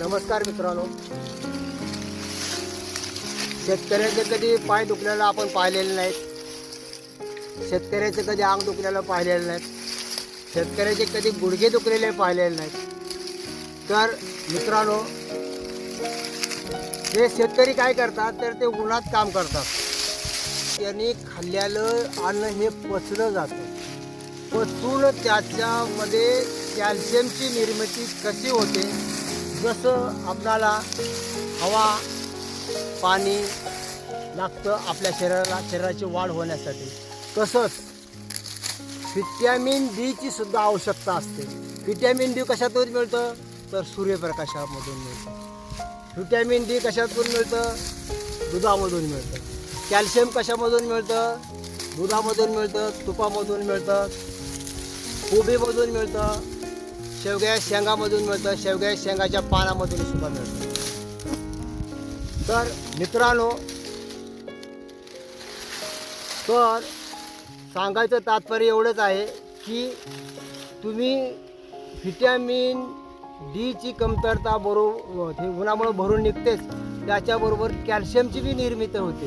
नमस्कार मित्रांनो. शेतकऱ्याचे कधी पाय दुखलेलं आपण पाहिलेले नाहीत. शेतकऱ्याचे कधी अंग दुखलेलं पाहिलेलं नाहीत. शेतकऱ्याचे कधी गुडघे दुखलेले पाहिलेले नाहीत. तर मित्रांनो हे शेतकरी काय करतात तर ते उन्हात काम करतात. त्यांनी खाल्लेलं अन्न हे पचलं जातं. पचून त्याच्यामध्ये कॅल्शियमची निर्मिती कशी होते जसं आपणाला हवा पाणी लागतं आपल्या शरीराला शरीराची वाढ होण्यासाठी. तसंच व्हिटॅमिन डीची सुद्धा आवश्यकता असते. व्हिटॅमिन डी कशातून मिळतं? तर सूर्यप्रकाशामधून मिळतं. व्हिटॅमिन डी कशातून मिळतं? दुधामधून मिळतं. कॅल्शियम कशामधून मिळतं? दुधामधून मिळतं तुपामधून मिळतं कोबीमधून मिळतं शेवग्या शेंगामधून मिळतं शेवग्या शेंगाच्या पानामधून सुद्धा मिळतं. तर मित्रांनो तर सांगायचं तात्पर्य एवढंच आहे की तुम्ही व्हिटॅमिन डीची कमतरता बरोबर हे उन्हामुळं भरून निघतेच. त्याच्याबरोबर कॅल्शियमची बी निर्मिती होते.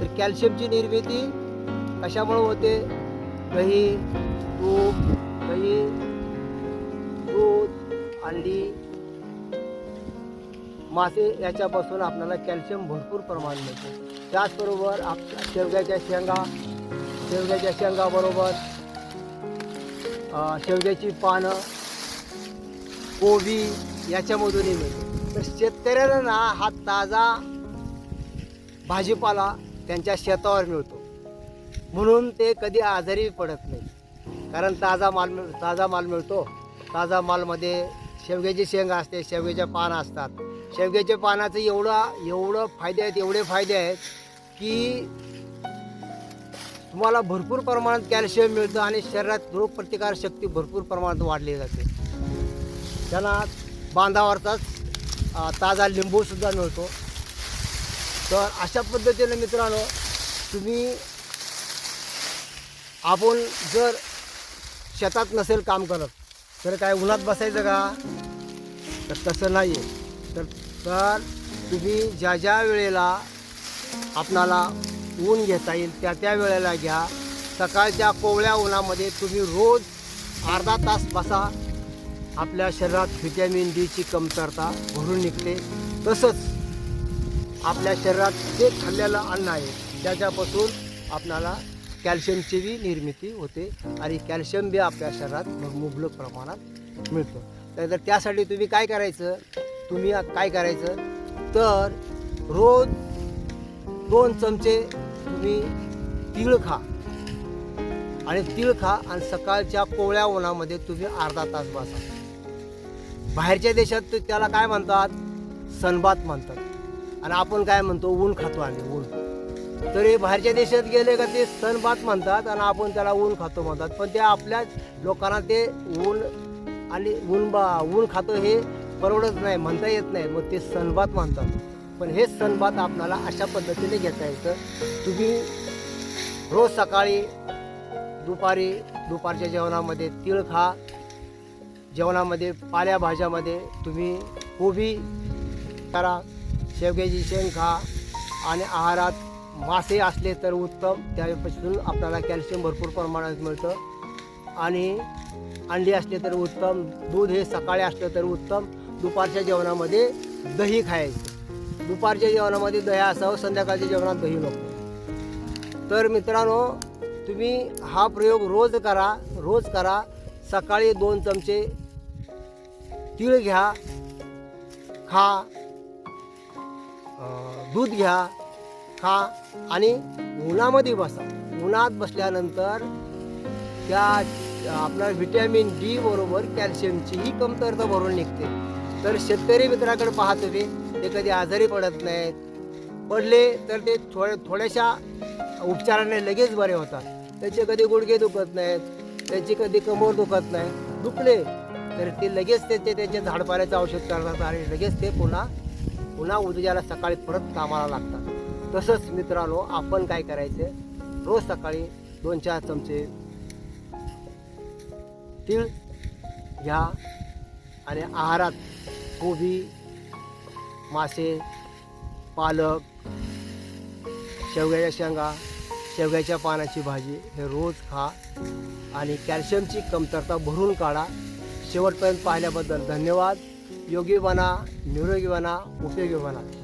तर कॅल्शियमची निर्मिती कशामुळं होते? दही तूप दही अंडी मासे याच्यापासून आपल्याला कॅल्शियम भरपूर प्रमाण मिळते. त्याचबरोबर आप शेवग्याच्या शेंगा शेवग्याच्या शेंगाबरोबर शेवग्याची पानं कोबी याच्यामधूनही मिळते. तर शेतकऱ्याला ना हा ताजा भाजीपाला त्यांच्या शेतावर मिळतो. म्हणून ते कधी आजारी पडत नाही. कारण ताजा माल मिळ ताजा माल मिळतो. ताजा मालमध्ये शेवग्याची शेंग असते शेवग्याच्या पानं असतात. शेवग्याच्या पानाचं एवढं एवढं फायदे आहेत एवढे फायदे आहेत की तुम्हाला भरपूर प्रमाणात कॅल्शियम मिळतं आणि शरीरात रोगप्रतिकार शक्ती भरपूर प्रमाणात वाढली जाते. त्यांना बांधावरचाच ताजा लिंबूसुद्धा मिळतो. तर अशा पद्धतीने मित्रांनो तुम्ही आपण जर शेतात नसेल काम करत तर काय उन्हात बसायचं का? तर तसं नाही आहे तर तर तुम्ही ज्या ज्या वेळेला आपणाला ऊन घेता येईल त्या त्या वेळेला घ्या. सकाळच्या कोवळ्या उन्हामध्ये तुम्ही रोज अर्धा तास बसा. आपल्या शरीरात व्हिटॅमिन डीची कमतरता भरून निघते. तसंच आपल्या शरीरात जे खाल्लेलं अन्न आहे त्याच्यापासून आपणाला कॅल्शियमची बी निर्मिती होते आणि कॅल्शियम बी आपल्या शरीरात मुबलक प्रमाणात मिळतो. तर त्यासाठी तुम्ही काय करायचं? तुम्ही काय करायचं? तर रोज दोन चमचे तुम्ही तीळ खा. आणि तीळ खा आणि सकाळच्या कोवळ्या उन्हामध्ये तुम्ही अर्धा तास बसा. बाहेरच्या देशात त्याला काय म्हणतात? सनबात म्हणतात. आणि आपण काय म्हणतो? ऊन खातो आम्ही ऊन. तरी बाहेरच्या देशात गेले का ते सणभात म्हणतात आणि आपण त्याला ऊन खातो म्हणतात. पण ते आपल्या लोकांना ते ऊन आणि ऊन बा ऊन खातो हे परवडत नाही म्हणता येत नाही. मग ते सणभात म्हणतात. पण हे सणभात आपल्याला अशा पद्धतीने घेता येतं. तुम्ही रोज सकाळी दुपारी दुपारच्या जेवणामध्ये तीळ खा. जेवणामध्ये पाल्याभाज्यामध्ये तुम्ही कोबी करा शेवग्याची शेंग खा आणि आहारात मासे असले तर उत्तम. त्यापासून आपल्याला कॅल्शियम भरपूर प्रमाणात मिळतं. आणि अंडी असले तर उत्तम. दूध हे सकाळी असलं तर उत्तम. दुपारच्या जेवणामध्ये दही खायचं. दुपारच्या जेवणामध्ये दही असावं संध्याकाळच्या जेवणात दही नको. तर मित्रांनो तुम्ही हा प्रयोग रोज करा. रोज करा. सकाळी दोन चमचे तीळ घ्या. खा. दूध घ्या. खा आणि उन्हामध्ये बसा. उन्हात बसल्यानंतर त्या आपला व्हिटॅमिन डी बरोबर कॅल्शियमचीही कमतरता भरून निघते. तर शेतकरी मित्राकडे पाहतो मी ते कधी आजारी पडत नाहीत. पडले तर ते थोड्या थोड्याशा उपचाराने लगेच बरे होतात. त्याचे कधी गुडघे दुखत नाहीत त्याची कधी कमर दुखत नाही दुखले तर ते लगेच त्याचे ते त्याचे झाडपाल्याचं औषध करतात आणि लगेच ते पुन्हा पुन्हा उद्याला सकाळी परत कामाला लागतात. तसंच मित्रांनो आपण काय करायचं? रोज सकाळी दोन चार चमचे तीळ घ्या आणि आहारात कोबी मासे पालक शेवग्याच्या शेंगा शेवग्याच्या पानाची भाजी हे रोज खा आणि कॅल्शियमची कमतरता भरून काढा. शेवटपर्यंत पाहिल्याबद्दल धन्यवाद. योगी बना निरोगी बना उपयोगी बना.